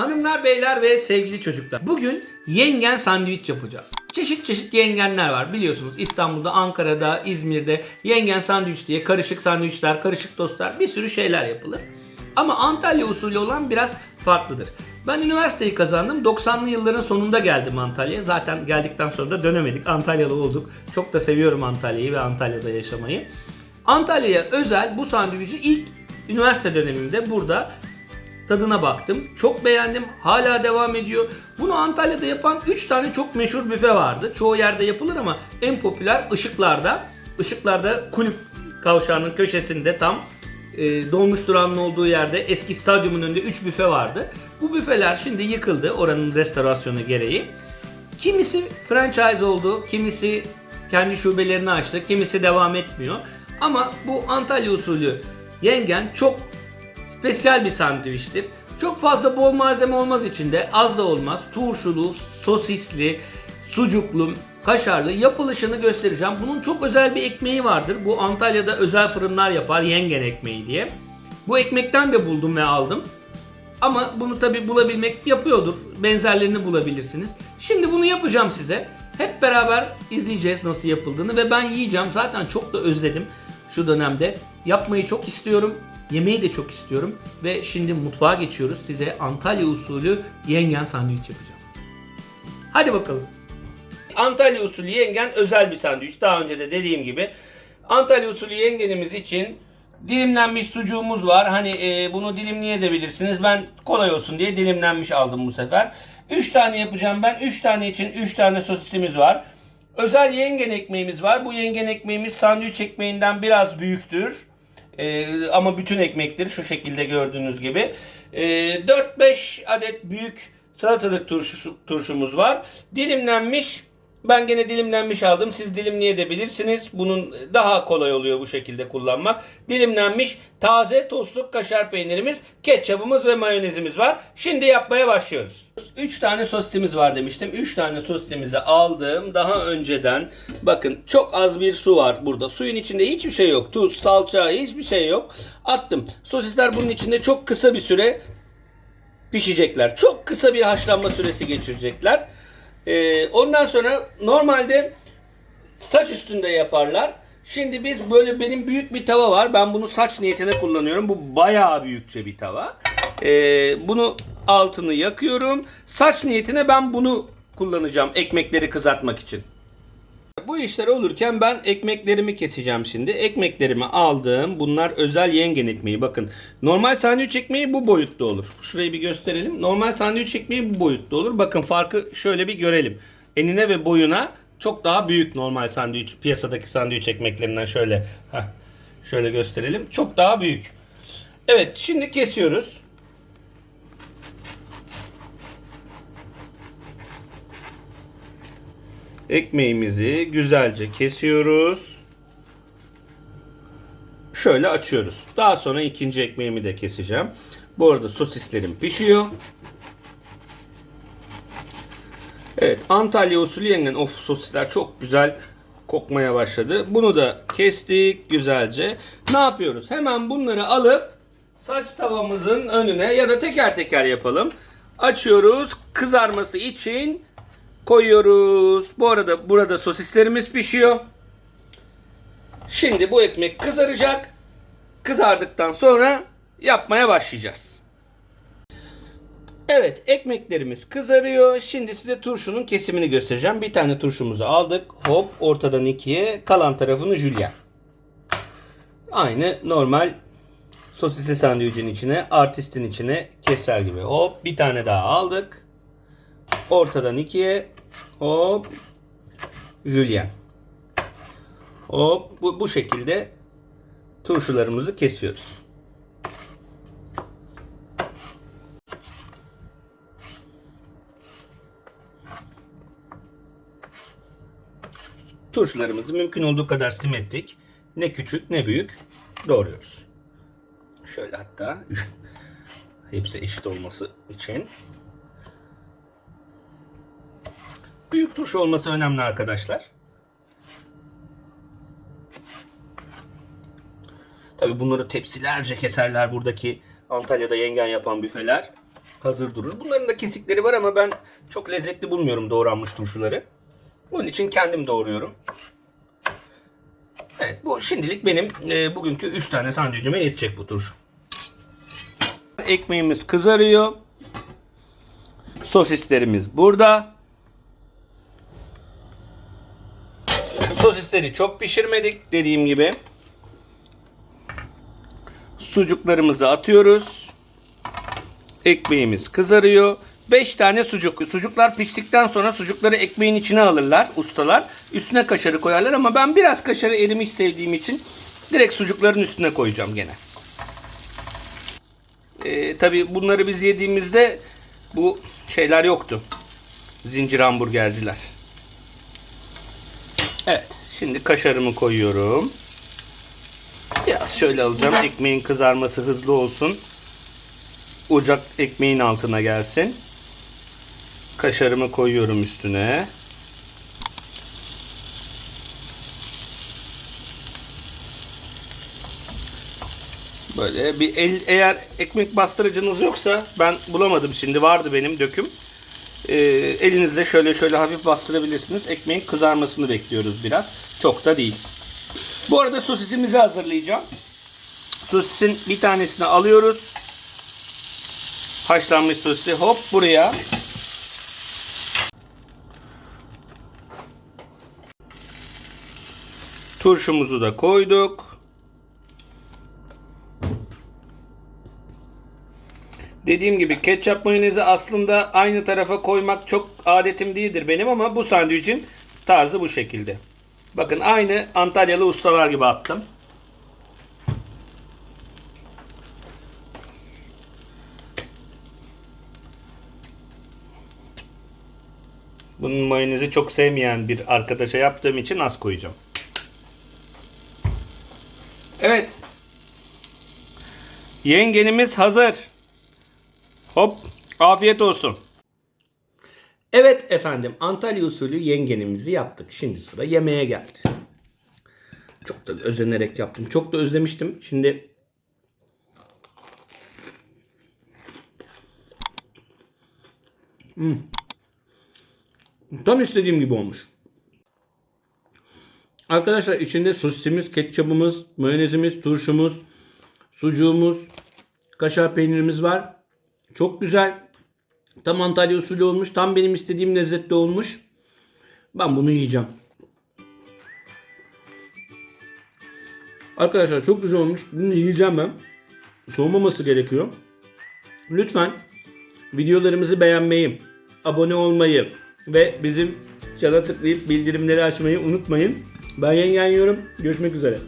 Hanımlar, beyler ve sevgili çocuklar. Bugün yengen sandviç yapacağız. Çeşit çeşit yengenler var biliyorsunuz. İstanbul'da, Ankara'da, İzmir'de yengen sandviç diye karışık sandviçler, karışık tostlar bir sürü şeyler yapılır. Ama Antalya usulü olan biraz farklıdır. Ben üniversiteyi kazandım. 90'lı yılların sonunda geldim Antalya'ya. Zaten geldikten sonra da dönemedik. Antalyalı olduk. Çok da seviyorum Antalya'yı ve Antalya'da yaşamayı. Antalya'ya özel bu sandviçi ilk üniversite dönemimde burada tadına baktım. Çok beğendim. Hala devam ediyor. Bunu Antalya'da yapan 3 tane çok meşhur büfe vardı. Çoğu yerde yapılır ama en popüler Işıklar'da. Işıklar'da kulüp kavşağının köşesinde tam e, dolmuş durağının olduğu yerde eski stadyumun önünde 3 büfe vardı. Bu büfeler şimdi yıkıldı oranın restorasyonu gereği. Kimisi franchise oldu, kimisi kendi şubelerini açtı, kimisi devam etmiyor. Ama bu Antalya usulü yengen çok Spesyal bir sandviçtir. Çok fazla bol malzeme olmaz içinde. Az da olmaz. Turşulu, sosisli, sucuklu, kaşarlı yapılışını göstereceğim. Bunun çok özel bir ekmeği vardır. Bu Antalya'da özel fırınlar yapar. Yengen ekmeği diye. Bu ekmekten de buldum ve aldım. Ama bunu tabi bulabilmek yapıyordur. Benzerlerini bulabilirsiniz. Şimdi bunu yapacağım size. Hep beraber izleyeceğiz nasıl yapıldığını ve ben yiyeceğim. Zaten çok da özledim şu dönemde. Yapmayı çok istiyorum. Yemeği de çok istiyorum. Ve şimdi mutfağa geçiyoruz. Size Antalya usulü yengen sandviç yapacağım. Hadi bakalım. Antalya usulü yengen özel bir sandviç. Daha önce de dediğim gibi. Antalya usulü yengenimiz için dilimlenmiş sucuğumuz var. Hani e, bunu dilimleyebilirsiniz. Ben kolay olsun diye dilimlenmiş aldım bu sefer. 3 tane yapacağım ben. 3 tane için 3 tane sosisimiz var. Özel yengen ekmeğimiz var. Bu yengen ekmeğimiz sandviç ekmeğinden biraz büyüktür. Ee, ama bütün ekmektir şu şekilde gördüğünüz gibi. Ee, 4-5 adet büyük salatalık turşusu, turşumuz var. Dilimlenmiş ben gene dilimlenmiş aldım. Siz dilimleyebilirsiniz. Bunun daha kolay oluyor bu şekilde kullanmak. Dilimlenmiş taze tostluk kaşar peynirimiz, ketçabımız ve mayonezimiz var. Şimdi yapmaya başlıyoruz. 3 tane sosisimiz var demiştim. 3 tane sosisimizi aldım. Daha önceden bakın çok az bir su var burada. Suyun içinde hiçbir şey yok. Tuz, salça hiçbir şey yok. Attım. Sosisler bunun içinde çok kısa bir süre pişecekler. Çok kısa bir haşlanma süresi geçirecekler. Ee, ondan sonra normalde saç üstünde yaparlar. Şimdi biz böyle benim büyük bir tava var. Ben bunu saç niyetine kullanıyorum. Bu bayağı büyükçe bir tava. Ee, bunu altını yakıyorum. Saç niyetine ben bunu kullanacağım ekmekleri kızartmak için. Bu işler olurken ben ekmeklerimi keseceğim şimdi. Ekmeklerimi aldım. Bunlar özel yengen ekmeği. Bakın normal sandviç ekmeği bu boyutta olur. Şurayı bir gösterelim. Normal sandviç ekmeği bu boyutta olur. Bakın farkı şöyle bir görelim. Enine ve boyuna çok daha büyük normal sandviç piyasadaki sandviç ekmeklerinden şöyle heh, şöyle gösterelim. Çok daha büyük. Evet şimdi kesiyoruz. Ekmeğimizi güzelce kesiyoruz. Şöyle açıyoruz. Daha sonra ikinci ekmeğimi de keseceğim. Bu arada sosislerim pişiyor. Evet Antalya usulü yengen. Of sosisler çok güzel kokmaya başladı. Bunu da kestik güzelce. Ne yapıyoruz? Hemen bunları alıp saç tavamızın önüne ya da teker teker yapalım. Açıyoruz. Kızarması için koyuyoruz. Bu arada burada sosislerimiz pişiyor. Şimdi bu ekmek kızaracak. Kızardıktan sonra yapmaya başlayacağız. Evet ekmeklerimiz kızarıyor. Şimdi size turşunun kesimini göstereceğim. Bir tane turşumuzu aldık. Hop ortadan ikiye kalan tarafını jülyen. Aynı normal sosisli sandviçin içine, artistin içine keser gibi. Hop bir tane daha aldık. Ortadan ikiye. Hop. Jülyen. Hop. Bu, bu şekilde turşularımızı kesiyoruz. Turşularımızı mümkün olduğu kadar simetrik, ne küçük ne büyük doğruyoruz. Şöyle hatta hepsi eşit olması için Büyük turşu olması önemli arkadaşlar. Tabi bunları tepsilerce keserler buradaki Antalya'da yengen yapan büfeler. hazır durur. Bunların da kesikleri var ama ben çok lezzetli bulmuyorum doğranmış turşuları. Bunun için kendim doğruyorum. Evet bu şimdilik benim e, bugünkü 3 tane sandviçime yetecek bu turşu. Ekmeğimiz kızarıyor. Sosislerimiz burada. Sosisleri çok pişirmedik dediğim gibi. Sucuklarımızı atıyoruz. Ekmeğimiz kızarıyor. 5 tane sucuk. Sucuklar piştikten sonra sucukları ekmeğin içine alırlar ustalar. Üstüne kaşarı koyarlar ama ben biraz kaşarı erimiş sevdiğim için direkt sucukların üstüne koyacağım gene. Ee, Tabi bunları biz yediğimizde bu şeyler yoktu. Zincir hamburgerciler. Evet. Şimdi kaşarımı koyuyorum. Biraz şöyle alacağım. Ekmeğin kızarması hızlı olsun. Ocak ekmeğin altına gelsin. Kaşarımı koyuyorum üstüne. Böyle bir el, eğer ekmek bastırıcınız yoksa ben bulamadım şimdi vardı benim döküm. Ee, elinizle şöyle şöyle hafif bastırabilirsiniz. Ekmeğin kızarmasını bekliyoruz biraz. Çok da değil. Bu arada sosisimizi hazırlayacağım. Sosisin bir tanesini alıyoruz. Haşlanmış sosisi hop buraya. Turşumuzu da koyduk. Dediğim gibi ketçap mayonezi aslında aynı tarafa koymak çok adetim değildir benim ama bu sandviçin tarzı bu şekilde. Bakın aynı Antalyalı ustalar gibi attım. Bunun mayonezi çok sevmeyen bir arkadaşa yaptığım için az koyacağım. Evet. Yengenimiz hazır. Hop, afiyet olsun. Evet efendim, Antalya usulü yengenimizi yaptık. Şimdi sıra yemeğe geldi. Çok da özenerek yaptım. Çok da özlemiştim. Şimdi Hmm. Tam istediğim gibi olmuş. Arkadaşlar içinde sosisimiz, ketçapımız, mayonezimiz, turşumuz, sucuğumuz, kaşar peynirimiz var. Çok güzel. Tam Antalya usulü olmuş. Tam benim istediğim lezzette olmuş. Ben bunu yiyeceğim. Arkadaşlar çok güzel olmuş. Bunu yiyeceğim ben. Soğumaması gerekiyor. Lütfen videolarımızı beğenmeyi, abone olmayı ve bizim çana tıklayıp bildirimleri açmayı unutmayın. Ben yengen yiyorum. Görüşmek üzere.